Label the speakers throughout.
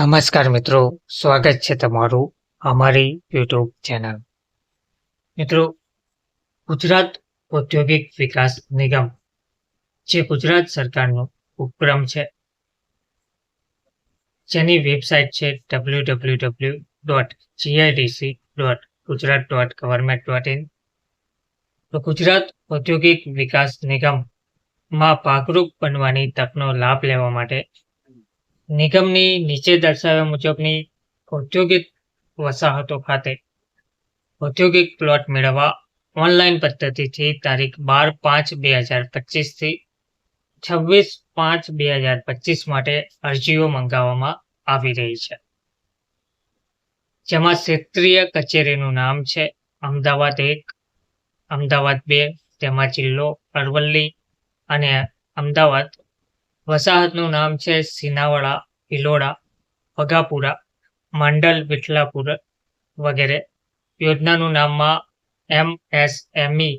Speaker 1: નમસ્કાર મિત્રો, સ્વાગત છે તમારું અમારી યુટ્યુબ ચેનલ. મિત્રો, ગુજરાત ઔદ્યોગિક વિકાસ નિગમ, જે ગુજરાત સરકારનો ઉપક્રમ છે, જેની વેબસાઇટ છે W W W dot GIDC dot Gujarat dot government dot in Gujarat ઔદ્યોગિક વિકાસ નિગમમાં ભાગરૂપ બનવાની તકનો લાભ લેવા માટે નિગમની નીચે દર્શાવ્યા મુજબની ઔદ્યોગિક વસાહતો ખાતે ઔદ્યોગિક પ્લોટ મેળવવા ઓનલાઈન પદ્ધતિથી તારીખ બાર પાંચ બે હજાર પચીસથી છવ્વીસ પાંચ બે હજાર પચીસ માટે અરજીઓ મંગાવવામાં આવી રહી છે. જેમાં ક્ષેત્રીય કચેરીનું નામ છે, અમદાવાદ એક, અમદાવાદ બે, તેમાં જિલ્લો અરવલ્લી અને અમદાવાદ વસાહતનું નામ છે સિનાવાડા ભિલોડા વઘાપુરા માંડલ વિઠલાપુર વગેરે. યોજનાનું નામમાં એમ એસ એમઈ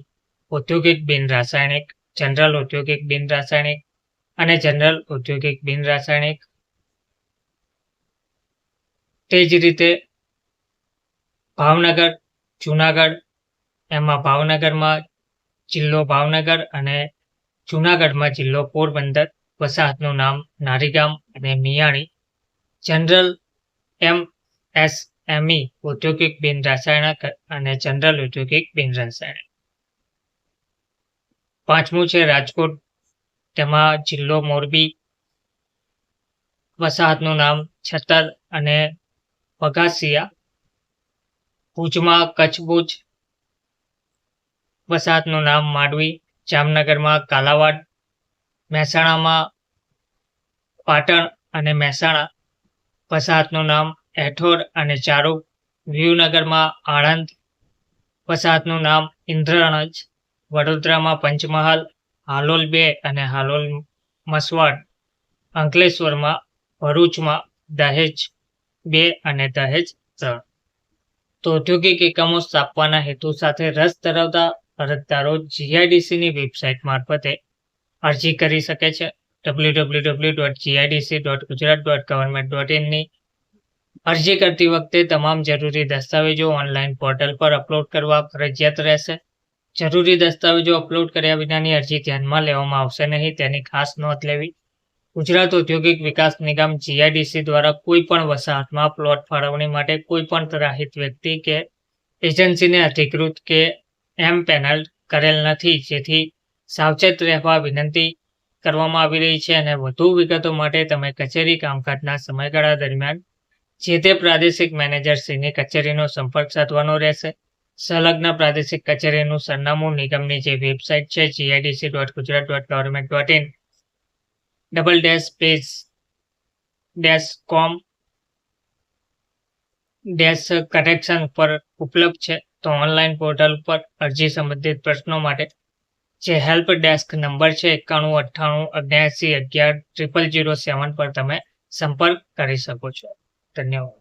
Speaker 1: ઔદ્યોગિક બિન રાસાયણિક, જનરલ ઔદ્યોગિક બિન રાસાયણિક અને જનરલ ઔદ્યોગિક બિન રાસાયણિક. તે જ રીતે ભાવનગર, જુનાગઢ, એમાં ભાવનગરમાં જિલ્લો ભાવનગર અને જુનાગઢમાં જિલ્લો પોરબંદર વસાહતનું નામ નારીગામ અને Miyani. General M S M E ઔદ્યોગિક બિન રાસાયણિક અને જનરલ ઔદ્યોગિક બિન રાસાયણિક. પાંચમું છે રાજકોટ, તેમાં જિલ્લો મોરબી. વસાહતનું નામ છતર અને વઘાસિયા. ભુજમાં કચ્છ વસાહતનું નામ માંડવી. જામનગરમાં કાલાવાડ. મહેસાણામાં પાટણ અને મહેસાણા વસાહતનું નામ એઠોર અને ચારુ વ્યૂહનગરમાં આણંદ વસાહતનું નામ ઇન્દ્રણજ, વડોદરામાં પંચમહાલ હાલોલ બે અને હાલોલ મસવાડ, અંકલેશ્વરમાં ભરૂચમાં દહેજ બે અને દહેજ ત્રણ. ઔદ્યોગિક એકમો સ્થાપવાના હેતુ સાથે રસ ધરાવતા અરજદારો જીઆઈડીસીની વેબસાઇટ મારફતે અરજી કરી શકે છે. W W W dot GIDC dot Gujarat dot government dot અરજી કરતી વખતે તમામ જરૂરી દસ્તાવેજો ઓનલાઈન પોર્ટલ પર અપલોડ કરવા ફરજિયાત રહેશે. જરૂરી દસ્તાવેજો અપલોડ કર્યા વિનાની અરજી ધ્યાનમાં લેવામાં આવશે નહીં, તેની ખાસ નોંધ લેવી. ગુજરાત ઔદ્યોગિક વિકાસ નિગમ જીઆઈડીસી દ્વારા કોઈ પણ વસાહતમાં પ્લોટ ફાળવણી માટે કોઈ પણ ત્રાહિત વ્યક્તિ કે એજન્સીને અધિકૃત કે એમ પેનલ કરેલ નથી, જેથી સાવચેત રહેવા વિનંતી કરવામાં આવી રહી છે અને વધુ વિગતો માટે તમે કચેરી કામકાજના સમયગાળા દરમિયાન જે તે પ્રાદેશિક મેનેજરશ્રીની કચેરીનો સંપર્ક સાધવાનો રહેશે. સંલગ્ન પ્રાદેશિક કચેરીનું સરનામું નિગમની જે વેબસાઇટ છે GIDC dot Gujarat dot government dot in double dash page dash com dash connection પર ઉપલબ્ધ છે. તો ઓનલાઈન પોર્ટલ પર અરજી સંબંધિત પ્રશ્નો માટે જે હેલ્પ ડેસ્ક નંબર છે એકાણું, અઠ્ઠાણું, અગિયાસી, અગિયાર ટ્રિપલ જીરો સેવન પર તમે સંપર્ક કરી શકો છો. ધન્યવાદ.